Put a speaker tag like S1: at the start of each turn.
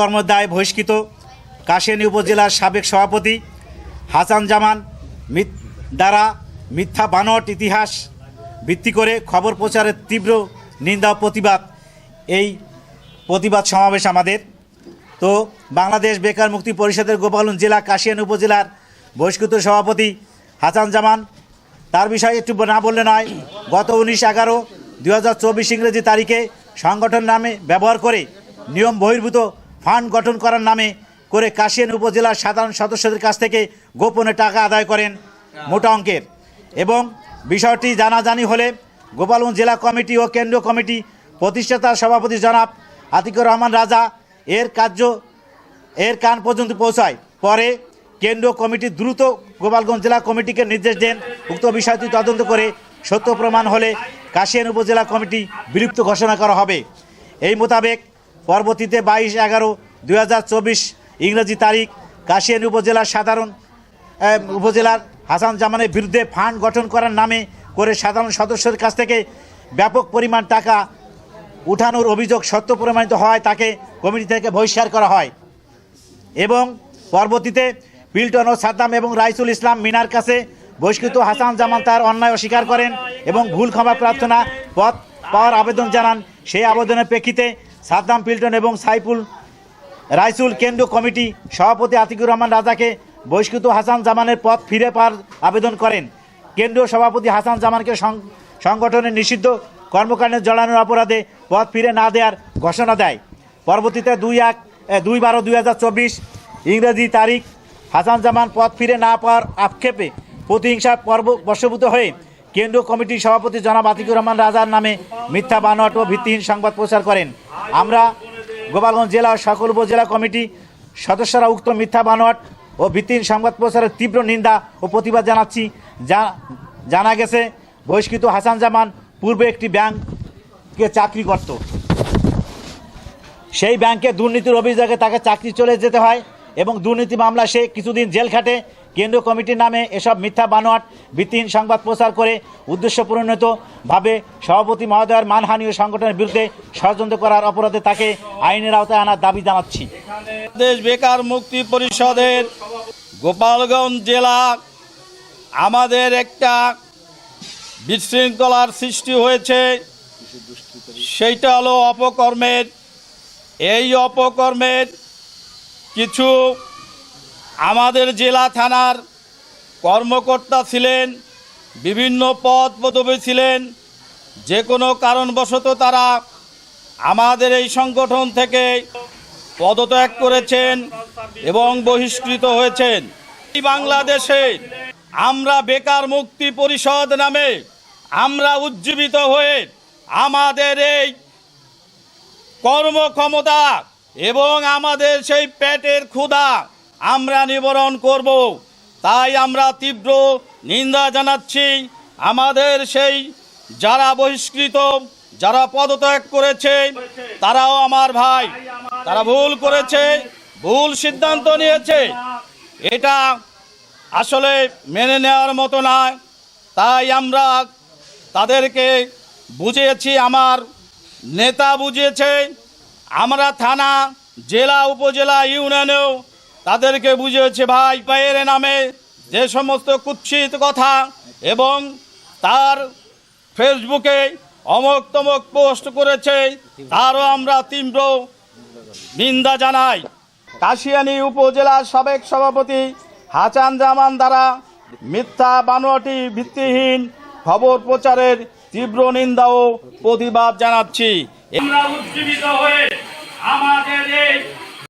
S1: কর্মদায় বহিষ্কৃত কাশিয়ানী উপজেলার সাবেক সভাপতি হাসান জামান দ্বারা মিথ্যা বানট ইতিহাস ভিত্তি করে খবর প্রচারের তীব্র নিন্দা প্রতিবাদ। এই প্রতিবাদ সমাবেশ আমাদের। তো বাংলাদেশ বেকার মুক্তি পরিষদের গোপালগঞ্জ জেলা কাশিয়ানী উপজেলার বহিষ্কৃত সভাপতি হাসান জামান তার বিষয়ে একটু না বললে নয়, গত উনিশ এগারো দু হাজার চব্বিশ ইংরেজি তারিখে সংগঠন নামে ব্যবহার করে নিয়ম বহির্ভূত ফান্ড গঠন করার নামে করে কাশিয়ান উপজেলার সাধারণ সদস্যদের কাছ থেকে গোপনে টাকা আদায় করেন মোটা অঙ্কের। এবং বিষয়টি জানাজানি হলে গোপালগঞ্জ জেলা কমিটি ও কেন্দ্রীয় কমিটি প্রতিষ্ঠাতা সভাপতি জনাব আতিকুর রহমান রাজা এর কার্য, এর কান পর্যন্ত পৌঁছায়। পরে কেন্দ্রীয় কমিটি দ্রুত গোপালগঞ্জ জেলা কমিটিকে নির্দেশ দেন। উক্ত বিষয়টি তদন্ত করে সত্য প্রমাণ হলে কাশিয়ান উপজেলা কমিটি বিলুপ্ত ঘোষণা করা হবে। এই মোতাবেক পরবর্তীতে বাইশ এগারো দুই ইংরেজি তারিখ কাশিয়ান উপজেলার সাধারণ উপজেলার হাসান জামানের বিরুদ্ধে ফান্ড গঠন করার নামে করে সাধারণ সদস্যের কাছ থেকে ব্যাপক পরিমাণ টাকা উঠানোর অভিযোগ সত্য প্রমাণিত হওয়ায় তাকে কমিটি থেকে বহিষ্কার করা হয়। এবং পরবর্তীতে পিল্টন ও সাদ্দাম এবং রাইসুল ইসলাম মিনার কাছে বহিষ্কৃত হাসান জামান তার অন্যায় অস্বীকার করেন এবং ভুল ক্ষমা প্রার্থনা, পথ পাওয়ার আবেদন জানান। সেই আবেদনের প্রেক্ষিতে সাদ্দাম পিল্টন এবং সাইফুল রাইসুল কেন্দ্রীয় কমিটি সভাপতি আতিকুর রহমান রাজাকে বহিষ্কৃত হাসান জামানের পথ ফিরে পাওয়ার আবেদন করেন। কেন্দ্রীয় সভাপতি হাসান জামানকে সংগঠনের নিষিদ্ধ কর্মকাণ্ডে জড়ানোর অপরাধে পথ ফিরে না দেওয়ার ঘোষণা দেয়। পরবর্তীতে দুই এক দুই বারো দুই ইংরেজি তারিখ হাসান জামান পথ ফিরে না পাওয়ার আক্ষেপে প্রতিহিংসা পর্ব বশভূত হয়ে কেন্দ্রীয় কমিটির সভাপতি জনাব আতিকুর রহমান রাজার নামে মিথ্যা বানোয়াট ও ভিত্তিহীন সংবাদ প্রচার করেন। আমরা গোপালগঞ্জ জেলা সকল উপজেলা কমিটি সদস্যরা উক্ত মিথ্যা বানোয়াট ও ভিত্তিহীন সংবাদ প্রচারের তীব্র নিন্দা ও প্রতিবাদ জানাচ্ছি। যা জানা গেছে, বহিষ্কৃত হাসান জামান পূর্বে একটি ব্যাংকে চাকরি করত। সেই ব্যাংকে দুর্নীতির অভিযোগে তাকে চাকরি চলে যেতে হয়। এবং দুর্নীতি মামলা সে কিছুদিন জেল খাটে। কেন্দ্রীয় কমিটির নামে এসব মিথ্যা বানোয়াট ভিত্তিহীন সংবাদ প্রচার করে উদ্দেশ্য পরিণতভাবে সভাপতি মহোদয়ের মানহানি ও সংগঠনের বিরুদ্ধে ষড়যন্ত্র করার অপরাধে তাকে আইনের আওতায় আনার দাবি জানাচ্ছি।
S2: দেশ বেকার মুক্তি পরিষদের গোপালগঞ্জ জেলা আমাদের একটা বিশৃঙ্খলার সৃষ্টি হয়েছে। সেইটা হলো অপকর্মের। এই অপকর্মের কিছু আমাদের জেলা থানার কর্মকর্তা ছিলেন, বিভিন্ন পদ পদবি ছিলেন, যে কোনো কারণবশত তারা আমাদের এই সংগঠন থেকে পদত্যাগ করেছেন এবং বহিষ্কৃত হয়েছেন। এই বাংলাদেশে আমরা বেকার মুক্তি পরিষদ নামে আমরা উজ্জীবিত হয়ে আমাদের এই কর্মক্ষমতা এবং আমাদের সেই পেটের ক্ষুধা আমরা নিবরণ করব। তাই আমরা তীব্র নিন্দা জানাচ্ছি আমাদের সেই যারা বহিষ্কৃত, যারা পদত্যাগ করেছে, তারাও আমার ভাই, তারা ভুল করেছে, ভুল সিদ্ধান্ত নিয়েছে। এটা আসলে মেনে নেওয়ার মতো নয়। তাই আমরা তাদেরকে বুঝিয়েছি, আমার নেতা বুঝিয়েছে আমরা থানা, জেলা, উপজেলা, ইউনিয়নেও তাদেরকে বুঝিয়েছে, ভাই, পায়ের নামে যে সমস্ত কুৎসিত কথা এবং তার ফেসবুকে অমক তমক পোস্ট করেছে, তারও আমরা তীব্র নিন্দা জানাই। কাশিয়ানী উপজেলার সাবেক সভাপতি হাসান জামান দ্বারা মিথ্যা বানোয়াটি ভিত্তিহীন খবর প্রচারের তীব্র নিন্দা ও প্রতিবাদ জানাচ্ছি। আমরা উজ্জীবিত হয়ে আমাদের এই